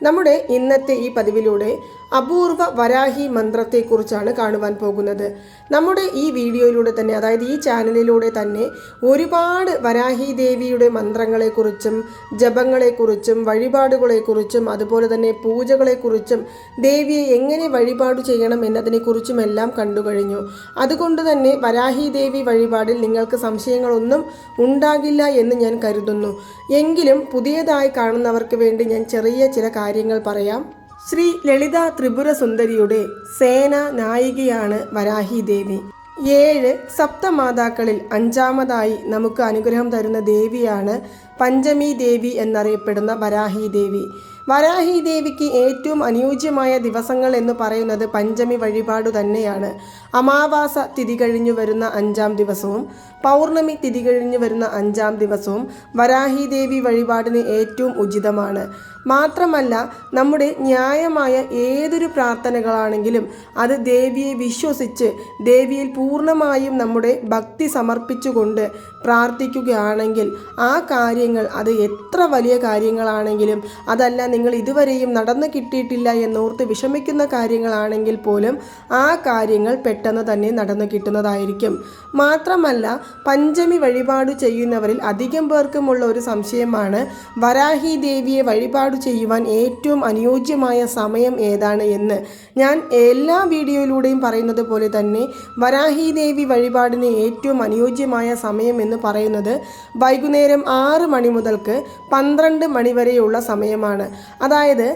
നമ്മുടെ ഇന്നത്തെ ഈ പതിവിലൂടെ അപൂർവ വരാഹി മന്ത്രത്തെക്കുറിച്ചാണ് കാണുവാൻ പോകുന്നത്. നമ്മുടെ ഈ വീഡിയോയിലൂടെ തന്നെ അതായത് ഈ ചാനലിലൂടെ തന്നെ ഒരുപാട് വരാഹി ദേവിയുടെ മന്ത്രങ്ങളെക്കുറിച്ചും ജപങ്ങളെക്കുറിച്ചും വഴിപാടുകളെക്കുറിച്ചും അതുപോലെ തന്നെ പൂജകളെക്കുറിച്ചും ദേവിയെ എങ്ങനെ വഴിപാട് ചെയ്യണം എന്നതിനെക്കുറിച്ചും എല്ലാം കണ്ടു കഴിഞ്ഞു. അതുകൊണ്ട് തന്നെ വരാഹി ദേവി വഴിപാടിൽ നിങ്ങൾക്ക് സംശയങ്ങളൊന്നും ഉണ്ടാകില്ല എന്ന് ഞാൻ കരുതുന്നു. എങ്കിലും പുതിയതായി കാണുന്നവർക്ക് വേണ്ടി ഞാൻ ചെറിയ ചില കാര്യങ്ങൾ പറയാം. ശ്രീ ലളിത ത്രിപുര സുന്ദരിയുടെ സേന നായികയാണ് വരാഹി ദേവി. ഏഴ് സപ്തമാതാക്കളിൽ അഞ്ചാമതായി നമുക്ക് അനുഗ്രഹം തരുന്ന ദേവിയാണ് പഞ്ചമി ദേവി എന്നറിയപ്പെടുന്ന വരാഹി ദേവി. വരാഹി ദേവിക്ക് ഏറ്റവും അനുയോജ്യമായ ദിവസങ്ങൾ എന്ന് പറയുന്നത് പഞ്ചമി വഴിപാട് തന്നെയാണ്. അമാവാസ തിഥി കഴിഞ്ഞു വരുന്ന അഞ്ചാം ദിവസവും പൗർണമി തിഥി കഴിഞ്ഞു വരുന്ന അഞ്ചാം ദിവസവും വരാഹി ദേവി വഴിപാടിന് ഏറ്റവും ഉചിതമാണ്. മാത്രമല്ല നമ്മുടെ ന്യായമായ ഏതൊരു പ്രാർത്ഥനകളാണെങ്കിലും അത് ദേവിയെ വിശ്വസിച്ച് ദേവിയിൽ പൂർണമായും നമ്മുടെ ഭക്തി സമർപ്പിച്ചുകൊണ്ട് പ്രാർത്ഥിക്കുകയാണെങ്കിൽ ആ കാര്യങ്ങൾ അത് എത്ര വലിയ കാര്യങ്ങളാണെങ്കിലും അതല്ല നിങ്ങൾ ഇതുവരെയും നടന്നു കിട്ടിയിട്ടില്ല എന്നോർത്ത് വിഷമിക്കുന്ന കാര്യങ്ങളാണെങ്കിൽ പോലും ആ കാര്യങ്ങൾ പെട്ടെന്ന് തന്നെ നടന്നു കിട്ടുന്നതായിരിക്കും. മാത്രമല്ല പഞ്ചമി വഴിപാട് ചെയ്യുന്നവരിൽ അധികം പേർക്കുമുള്ള ഒരു സംശയമാണ് വരാഹി ദേവിയെ വഴിപാട് ചെയ്യുവാൻ ഏറ്റവും അനുയോജ്യമായ സമയം ഏതാണ് എന്ന്. ഞാൻ എല്ലാ വീഡിയോയിലൂടെയും പറയുന്നത് പോലെ തന്നെ വരാഹി ദേവി വഴിപാടിന് ഏറ്റവും അനുയോജ്യമായ സമയം എന്ന് പറയുന്നത് വൈകുന്നേരം ആറ് മണി മുതൽക്ക് പന്ത്രണ്ട് മണി വരെയുള്ള സമയമാണ്. അതായത്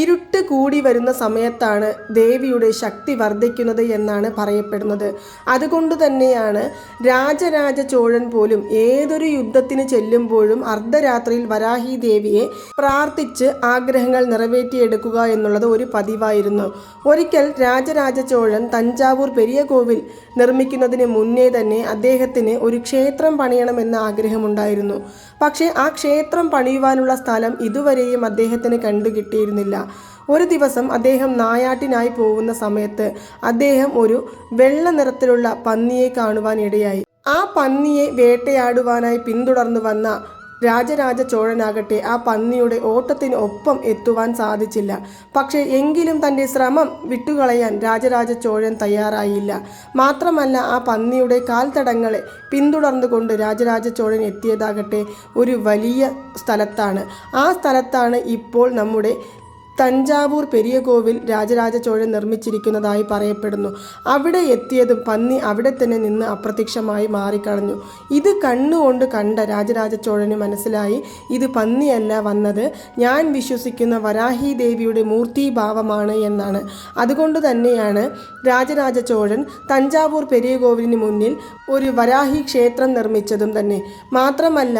ഇരുട്ട് കൂടി വരുന്ന സമയത്താണ് ദേവിയുടെ ശക്തി വർദ്ധിക്കുന്നത് എന്നാണ് പറയപ്പെടുന്നത്. അതുകൊണ്ട് തന്നെയാണ് രാജരാജ ചോഴൻ പോലും ഏതൊരു യുദ്ധത്തിന് ചെല്ലുമ്പോഴും അർദ്ധരാത്രിയിൽ വരാഹി ദേവിയെ പ്രാർത്ഥിച്ച് ആഗ്രഹങ്ങൾ നിറവേറ്റിയെടുക്കുക എന്നുള്ളത് ഒരു പതിവായിരുന്നു. ഒരിക്കൽ രാജരാജ ചോഴൻ തഞ്ചാവൂർ പെരിയ കോവിൽ നിർമ്മിക്കുന്നതിന് മുന്നേ തന്നെ അദ്ദേഹത്തിന് ഒരു ക്ഷേത്രം പണിയണമെന്ന ആഗ്രഹമുണ്ടായിരുന്നു. പക്ഷേ ആ ക്ഷേത്രം പണിയുവാനുള്ള സ്ഥലം ഇതുവരെയും അദ്ദേഹത്തിന് കണ്ടുകിട്ടിയിരുന്നില്ല. ഒരു ദിവസം അദ്ദേഹം നായാട്ടിനായി പോകുന്ന സമയത്ത് അദ്ദേഹം ഒരു വെള്ള നിറത്തിലുള്ള പന്നിയെ കാണുവാൻ ഇടയായി ആ പന്നിയെ വേട്ടയാടുവാനായി പിന്തുടർന്നു വന്ന രാജരാജ ചോഴനാകട്ടെ ആ പന്നിയുടെ ഓട്ടത്തിന് ഒപ്പം എത്തുവാൻ സാധിച്ചില്ല. പക്ഷേ എങ്കിലും തന്റെ ശ്രമം വിട്ടുകളയാൻ രാജരാജ ചോഴൻ തയ്യാറായില്ല. മാത്രമല്ല ആ പന്നിയുടെ കാൽത്തടങ്ങളെ പിന്തുടർന്നുകൊണ്ട് രാജരാജ ചോഴൻ എത്തിയതാകട്ടെ ഒരു വലിയ സ്ഥലത്താണ്. ആ സ്ഥലത്താണ് ഇപ്പോൾ നമ്മുടെ തഞ്ചാവൂർ പെരിയ കോവിൽ രാജരാജ ചോഴൻ നിർമ്മിച്ചിരിക്കുന്നതായി പറയപ്പെടുന്നു. അവിടെ എത്തിയതും പന്നി അവിടെ തന്നെ നിന്ന് അപ്രത്യക്ഷമായി മാറിക്കളഞ്ഞു. ഇത് കണ്ണുകൊണ്ട് കണ്ട രാജരാജ ചോഴന് മനസ്സിലായി ഇത് പന്നിയല്ല വന്നത്. ഞാൻ വിശ്വസിക്കുന്ന വരാഹി ദേവിയുടെ മൂർത്തിഭാവമാണ് എന്നാണ്. അതുകൊണ്ട് തന്നെയാണ് രാജരാജ ചോഴൻ തഞ്ചാവൂർ പെരിയ കോവിലിന് മുന്നിൽ ഒരു വരാഹി ക്ഷേത്രം നിർമ്മിച്ചതും തന്നെ. മാത്രമല്ല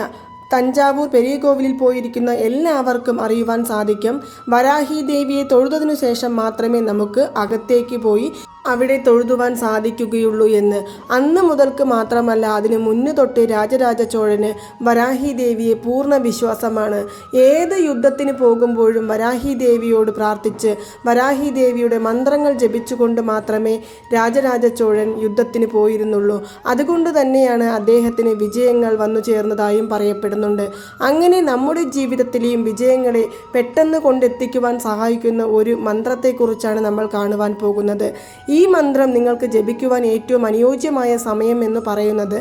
തഞ്ചാവൂർ പെരിയ കോവിലിൽ പോയിരിക്കുന്ന എല്ലാവർക്കും അറിയുവാൻ സാധിക്കും. വരാഹി ദേവിയെ തൊഴുതതിനു ശേഷം മാത്രമേ നമുക്ക് അകത്തേക്ക് പോയി അവിടെ തൊഴുതുവാൻ സാധിക്കുകയുള്ളൂ എന്ന്. അന്ന് മുതൽക്ക് മാത്രമല്ല അതിനു മുന്നു തൊട്ട് രാജരാജ ചോഴന് വരാഹി ദേവിയെ പൂർണ വിശ്വാസമാണ്. ഏത് യുദ്ധത്തിന് പോകുമ്പോഴും വരാഹി ദേവിയോട് പ്രാർത്ഥിച്ച് വരാഹി ദേവിയുടെ മന്ത്രങ്ങൾ ജപിച്ചുകൊണ്ട് മാത്രമേ രാജരാജ ചോഴൻ യുദ്ധത്തിന് പോയിരുന്നുള്ളൂ. അതുകൊണ്ട് തന്നെയാണ് അദ്ദേഹത്തിന് വിജയങ്ങൾ വന്നു ചേർന്നതായും പറയപ്പെടുന്നുണ്ട്. അങ്ങനെ നമ്മുടെ ജീവിതത്തിലെയും വിജയങ്ങളെ പെട്ടെന്ന് കൊണ്ടെത്തിക്കുവാൻ സഹായിക്കുന്ന ഒരു മന്ത്രത്തെക്കുറിച്ചാണ് നമ്മൾ കാണുവാൻ പോകുന്നത്. മന്ത്രം നിങ്ങൾക്ക് ജപിക്കുവാൻ ഏറ്റവും അനുയോജ്യമായ സമയം എന്ന് പറയുന്നത്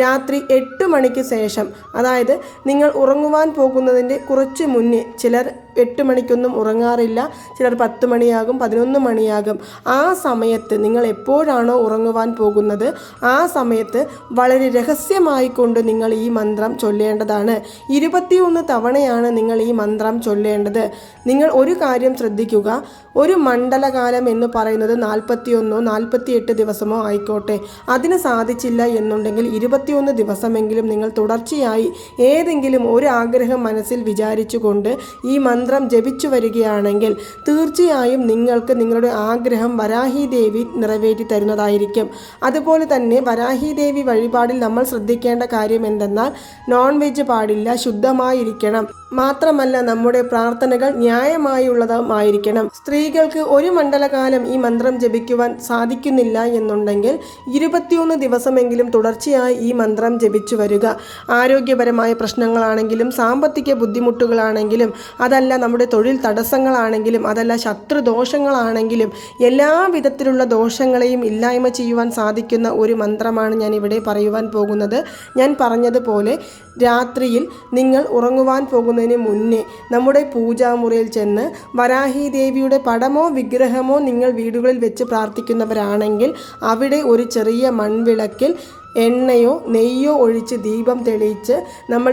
രാത്രി എട്ട് മണിക്ക് ശേഷം. അതായത് നിങ്ങൾ ഉറങ്ങുവാൻ പോകുന്നതിന്റെ കുറച്ച് മുന്നേ. ചിലർ എട്ട് മണിക്കൊന്നും ഉറങ്ങാറില്ല. ചിലർ പത്ത് മണിയാകും പതിനൊന്ന് മണിയാകും. ആ സമയത്ത് നിങ്ങൾ എപ്പോഴാണോ ഉറങ്ങുവാൻ പോകുന്നത്? ആ സമയത്ത് വളരെ രഹസ്യമായി കൊണ്ട് നിങ്ങൾ ഈ മന്ത്രം ചൊല്ലേണ്ടതാണ്. ഇരുപത്തിയൊന്ന് തവണയാണ് നിങ്ങൾ ഈ മന്ത്രം ചൊല്ലേണ്ടത്. നിങ്ങൾ ഒരു കാര്യം ശ്രദ്ധിക്കുക. ഒരു മണ്ഡലകാലം എന്ന് പറയുന്നത് നാൽപ്പത്തിയൊന്നോ നാൽപ്പത്തിയെട്ട് ദിവസമോ ആയിക്കോട്ടെ. അതിന് സാധിച്ചില്ല എന്നുണ്ടെങ്കിൽ ഇരുപത്തിയൊന്ന് ദിവസമെങ്കിലും നിങ്ങൾ തുടർച്ചയായി ഏതെങ്കിലും ഒരു ആഗ്രഹം മനസ്സിൽ വിചാരിച്ചുകൊണ്ട് ഈ മന്ത്രം ജപിച്ചു വരികയാണെങ്കിൽ തീർച്ചയായും നിങ്ങൾക്ക് നിങ്ങളുടെ ആഗ്രഹം വരാഹി ദേവി നിറവേറ്റി തരുന്നതായിരിക്കും. അതുപോലെ തന്നെ വരാഹി ദേവി വഴിപാടിൽ നമ്മൾ ശ്രദ്ധിക്കേണ്ട കാര്യം എന്തെന്നാൽ നോൺ വെജ് പാടില്ല ശുദ്ധമായിരിക്കണം. മാത്രമല്ല നമ്മുടെ പ്രാർത്ഥനകൾ ന്യായമായുള്ളതുമായിരിക്കണം. സ്ത്രീകൾക്ക് ഒരു മണ്ഡലകാലം ഈ മന്ത്രം ജപിക്കുവാൻ സാധിക്കുന്നില്ല എന്നുണ്ടെങ്കിൽ ഇരുപത്തിയൊന്ന് ദിവസമെങ്കിലും തുടർച്ചയായി ഈ മന്ത്രം ജപിച്ചു വരിക. ആരോഗ്യപരമായ പ്രശ്നങ്ങളാണെങ്കിലും സാമ്പത്തിക ബുദ്ധിമുട്ടുകളാണെങ്കിലും അതല്ല നമ്മുടെ തൊഴിൽ തടസ്സങ്ങളാണെങ്കിലും അതല്ല ശത്രുദോഷങ്ങളാണെങ്കിലും എല്ലാ വിധത്തിലുള്ള ദോഷങ്ങളെയും ഇല്ലായ്മ ചെയ്യുവാൻ സാധിക്കുന്ന ഒരു മന്ത്രമാണ് ഞാൻ ഇവിടെ പറയുവാൻ പോകുന്നത്. ഞാൻ പറഞ്ഞതുപോലെ രാത്രിയിൽ നിങ്ങൾ ഉറങ്ങുവാൻ പോകുന്നതിന് മുന്നേ നമ്മുടെ പൂജാമുറിയിൽ ചെന്ന് വരാഹി ദേവിയുടെ പടമോ വിഗ്രഹമോ നിങ്ങൾ വീടുകളിൽ വെച്ച് പ്രാർത്ഥിക്കുന്നവരാണെങ്കിൽ അവിടെ ഒരു ചെറിയ മൺവിളക്കിൽ എണ്ണയോ നെയ്യോ ഒഴിച്ച് ദീപം തെളിയിച്ച് നമ്മൾ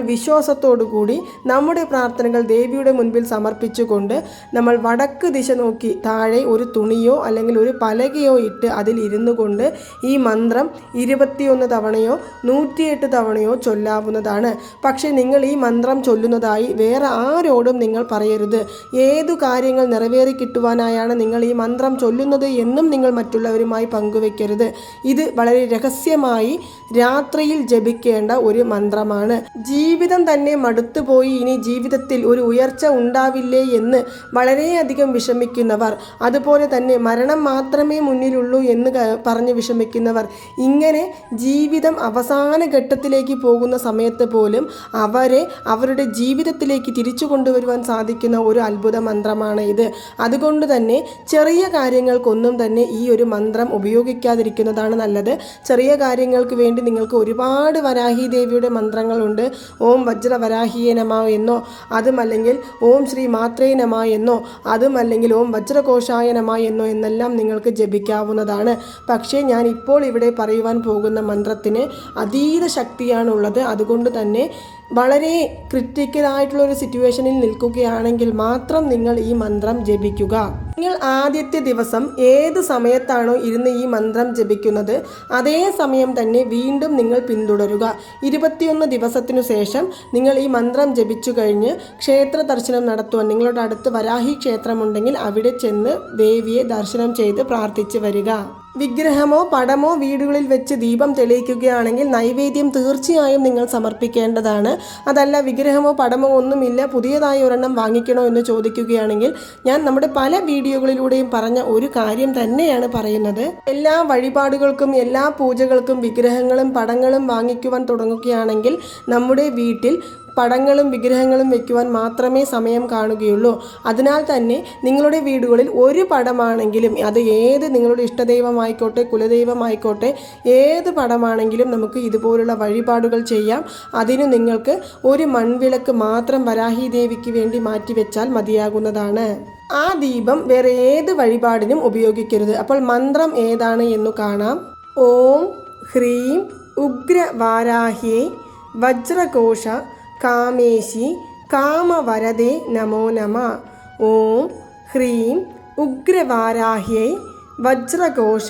കൂടി നമ്മുടെ പ്രാർത്ഥനകൾ ദേവിയുടെ മുൻപിൽ സമർപ്പിച്ചുകൊണ്ട് നമ്മൾ വടക്ക് ദിശ നോക്കി താഴെ ഒരു തുണിയോ അല്ലെങ്കിൽ ഒരു പലകയോ ഇട്ട് അതിൽ ഇരുന്നു കൊണ്ട് ഈ മന്ത്രം ഇരുപത്തിയൊന്ന് തവണയോ നൂറ്റിയെട്ട് തവണയോ ചൊല്ലാവുന്നതാണ്. പക്ഷേ നിങ്ങൾ ഈ മന്ത്രം ചൊല്ലുന്നതായി വേറെ ആരോടും നിങ്ങൾ പറയരുത്. ഏതു കാര്യങ്ങൾ നിറവേറി കിട്ടുവാനായാണ് നിങ്ങൾ ഈ മന്ത്രം ചൊല്ലുന്നത് എന്നും നിങ്ങൾ മറ്റുള്ളവരുമായി പങ്കുവെക്കരുത്. ഇത് വളരെ രഹസ്യമായി രാത്രിയിൽ ജപിക്കേണ്ട ഒരു മന്ത്രമാണ്. ജീവിതം തന്നെ മടുത്തുപോയി ഇനി ജീവിതത്തിൽ ഒരു ഉയർച്ച ഉണ്ടാവില്ലേ എന്ന് വളരെയധികം വിഷമിക്കുന്നവർ. അതുപോലെ തന്നെ മരണം മാത്രമേ മുന്നിലുള്ളൂ എന്ന് പറഞ്ഞ് വിഷമിക്കുന്നവർ. ഇങ്ങനെ ജീവിതം അവസാന ഘട്ടത്തിലേക്ക് പോകുന്ന സമയത്ത് പോലും അവരെ അവരുടെ ജീവിതത്തിലേക്ക് തിരിച്ചു കൊണ്ടുവരുവാൻ സാധിക്കുന്ന ഒരു അത്ഭുത മന്ത്രമാണ് ഇത്. അതുകൊണ്ട് തന്നെ ചെറിയ കാര്യങ്ങൾക്കൊന്നും തന്നെ ഈ ഒരു മന്ത്രം ഉപയോഗിക്കാതിരിക്കുന്നതാണ് നല്ലത്. ചെറിയ കാര്യങ്ങൾക്ക് വേണ്ടി നിങ്ങൾക്ക് ഒരുപാട് വരാഹി ദേവിയുടെ മന്ത്രങ്ങളുണ്ട്. ഓം വജ്ര വരാഹിയെ നമ എന്നോ അതുമല്ലെങ്കിൽ ഓം ശ്രീ മാത്രേ നമ എന്നോ അതുമല്ലെങ്കിൽ ഓം വജ്രകോശായ നമ എന്നോ എന്നെല്ലാം നിങ്ങൾക്ക് ജപിക്കാവുന്നതാണ്. പക്ഷേ ഞാൻ ഇപ്പോൾ ഇവിടെ പറയുവാൻ പോകുന്ന മന്ത്രത്തിന് അതീത ശക്തിയാണുള്ളത്. അതുകൊണ്ട് തന്നെ വളരെ ക്രിട്ടിക്കലായിട്ടുള്ള ഒരു സിറ്റുവേഷനിൽ നിൽക്കുകയാണെങ്കിൽ മാത്രം നിങ്ങൾ ഈ മന്ത്രം ജപിക്കുക. നിങ്ങൾ ആദ്യത്തെ ദിവസം ഏത് സമയത്താണോ ഇരുന്ന് ഈ മന്ത്രം ജപിക്കുന്നത് അതേ സമയം തന്നെ വീണ്ടും നിങ്ങൾ പിന്തുടരുക. ഇരുപത്തിയൊന്ന് ദിവസത്തിനു ശേഷം നിങ്ങൾ ഈ മന്ത്രം ജപിച്ചു കഴിഞ്ഞ് ക്ഷേത്ര ദർശനം നടത്തുവാൻ നിങ്ങളുടെ അടുത്ത് വരാഹി ക്ഷേത്രമുണ്ടെങ്കിൽ അവിടെ ചെന്ന് ദേവിയെ ദർശനം ചെയ്ത് പ്രാർത്ഥിച്ചു വരിക. വിഗ്രഹമോ പടമോ വീടുകളിൽ വെച്ച് ദീപം തെളിയിക്കുകയാണെങ്കിൽ നൈവേദ്യം തീർച്ചയായും നിങ്ങൾ സമർപ്പിക്കേണ്ടതാണ്. അതല്ല വിഗ്രഹമോ പടമോ ഒന്നുമില്ല. പുതിയതായി ഒരെണ്ണം വാങ്ങിക്കണോ എന്ന് ചോദിക്കുകയാണെങ്കിൽ ഞാൻ നമ്മുടെ പല വീഡിയോകളിലൂടെയും പറഞ്ഞ ഒരു കാര്യം തന്നെയാണ് പറയുന്നത്. എല്ലാ വഴിപാടുകൾക്കും എല്ലാ പൂജകൾക്കും വിഗ്രഹങ്ങളും പടങ്ങളും വാങ്ങിക്കുവാൻ തുടങ്ങുകയാണെങ്കിൽ നമ്മുടെ വീട്ടിൽ പടങ്ങളും വിഗ്രഹങ്ങളും വെക്കുവാൻ മാത്രമേ സമയം കാണുകയുള്ളൂ. അതിനാൽ തന്നെ നിങ്ങളുടെ വീടുകളിൽ ഒരു പടമാണെങ്കിലും അത് ഏത് നിങ്ങളുടെ ഇഷ്ടദൈവമായിക്കോട്ടെ കുലദൈവമായിക്കോട്ടെ ഏത് പടമാണെങ്കിലും നമുക്ക് ഇതുപോലുള്ള വഴിപാടുകൾ ചെയ്യാം. അതിന് നിങ്ങൾക്ക് ഒരു മൺവിളക്ക് മാത്രം വരാഹി ദേവിക്ക് വേണ്ടി മാറ്റിവെച്ചാൽ മതിയാകുന്നതാണ്. ആ ദീപം വേറെ ഏത് വഴിപാടിനും ഉപയോഗിക്കരുത്. അപ്പോൾ മന്ത്രം ഏതാണ് എന്നു കാണാം. ഓം ഹ്രീം ഉഗ്ര ഉഗ്രവാരാഹ്യേ വജ്രകോശ കാമേശി കാമവരദേ നമോ നമ. ഓം ഹ്രീം ഉഗ്രവാരാഹ്യൈ വജ്രഘോഷ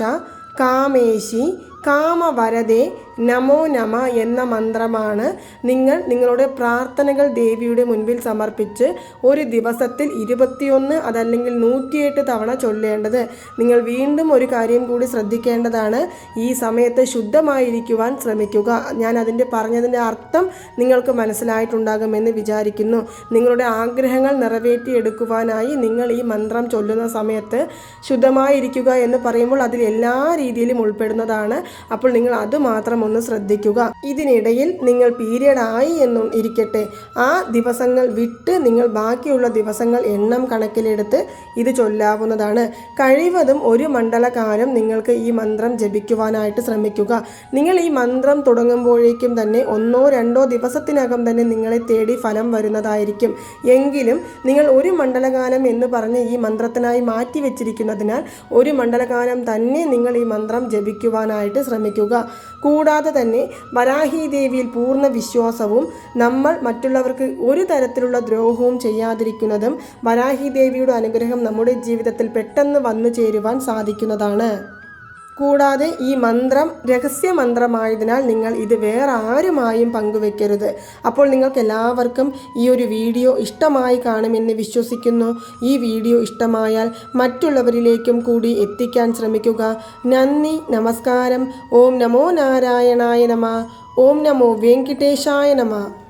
കാമേശി കാമവരദേ നമോ നമ എന്ന മന്ത്രമാണ് നിങ്ങൾ നിങ്ങളുടെ പ്രാർത്ഥനകൾ ദേവിയുടെ മുൻപിൽ സമർപ്പിച്ച് ഒരു ദിവസത്തിൽ ഇരുപത്തിയൊന്ന് അതല്ലെങ്കിൽ നൂറ്റിയെട്ട് തവണ ചൊല്ലേണ്ടത്. നിങ്ങൾ വീണ്ടും ഒരു കാര്യം കൂടി ശ്രദ്ധിക്കേണ്ടതാണ്. ഈ സമയത്ത് ശുദ്ധമായിരിക്കുവാൻ ശ്രമിക്കുക. ഞാൻ അതിന്റെ പറഞ്ഞതിന്റെ അർത്ഥം നിങ്ങൾക്ക് മനസ്സിലായിട്ടുണ്ടാകുമെന്ന് വിചാരിക്കുന്നു. നിങ്ങളുടെ ആഗ്രഹങ്ങൾ നിറവേറ്റിയെടുക്കുവാനായി നിങ്ങൾ ഈ മന്ത്രം ചൊല്ലുന്ന സമയത്ത് ശുദ്ധമായിരിക്കുക എന്ന് പറയുമ്പോൾ അതിൽ എല്ലാ രീതിയിലും ഉൾപ്പെടുന്നതാണ്. അപ്പോൾ നിങ്ങൾ അത് മാത്രം ഒന്ന് ശ്രദ്ധിക്കുക. ഇതിനിടയിൽ നിങ്ങൾ പീരിയഡ് ആയി എന്നും ഇരിക്കട്ടെ. ആ ദിവസങ്ങൾ വിട്ട് നിങ്ങൾ ബാക്കിയുള്ള ദിവസങ്ങൾ എണ്ണം കണക്കിലെടുത്ത് ഇത് ചൊല്ലാവുന്നതാണ്. കഴിവതും ഒരു മണ്ഡലകാലം നിങ്ങൾക്ക് ഈ മന്ത്രം ജപിക്കുവാനായിട്ട് ശ്രമിക്കുക. നിങ്ങൾ ഈ മന്ത്രം തുടങ്ങുമ്പോഴേക്കും തന്നെ ഒന്നോ രണ്ടോ ദിവസത്തിനകം തന്നെ നിങ്ങളെ തേടി ഫലം വരുന്നതായിരിക്കും. എങ്കിലും നിങ്ങൾ ഒരു മണ്ഡലകാലം എന്ന് പറഞ്ഞ് ഈ മന്ത്രത്തിനായി മാറ്റി വെച്ചിരിക്കുന്നതിനാൽ ഒരു മണ്ഡലകാലം തന്നെ നിങ്ങൾ ഈ മന്ത്രം ജപിക്കുവാനായിട്ട് ശ്രമിക്കുക. കൂടാതെ തന്നെ വരാഹി ദേവിയിൽ പൂർണ വിശ്വാസവും നമ്മൾ മറ്റുള്ളവർക്ക് ഒരു തരത്തിലുള്ള ദ്രോഹവും ചെയ്യാതിരിക്കുന്നതും വരാഹി ദേവിയുടെ അനുഗ്രഹം നമ്മുടെ ജീവിതത്തിൽ പെട്ടെന്ന് വന്നു ചേരുവാൻ സാധിക്കുന്നതാണ്. കൂടാതെ ഈ മന്ത്രം രഹസ്യ മന്ത്രമായതിനാൽ നിങ്ങൾ ഇത് വേറെ ആരുമായും പങ്കുവെക്കരുത്. അപ്പോൾ നിങ്ങൾക്ക് എല്ലാവർക്കും ഈ ഒരു വീഡിയോ ഇഷ്ടമായി കാണുമെന്ന് വിശ്വസിക്കുന്നു. ഈ വീഡിയോ ഇഷ്ടമായാൽ മറ്റുള്ളവരിലേക്കും കൂടി എത്തിക്കാൻ ശ്രമിക്കുക. നന്ദി നമസ്കാരം. ഓം നമോ നാരായണായ നമ. ഓം നമോ വെങ്കിട്ടേശായ നമ.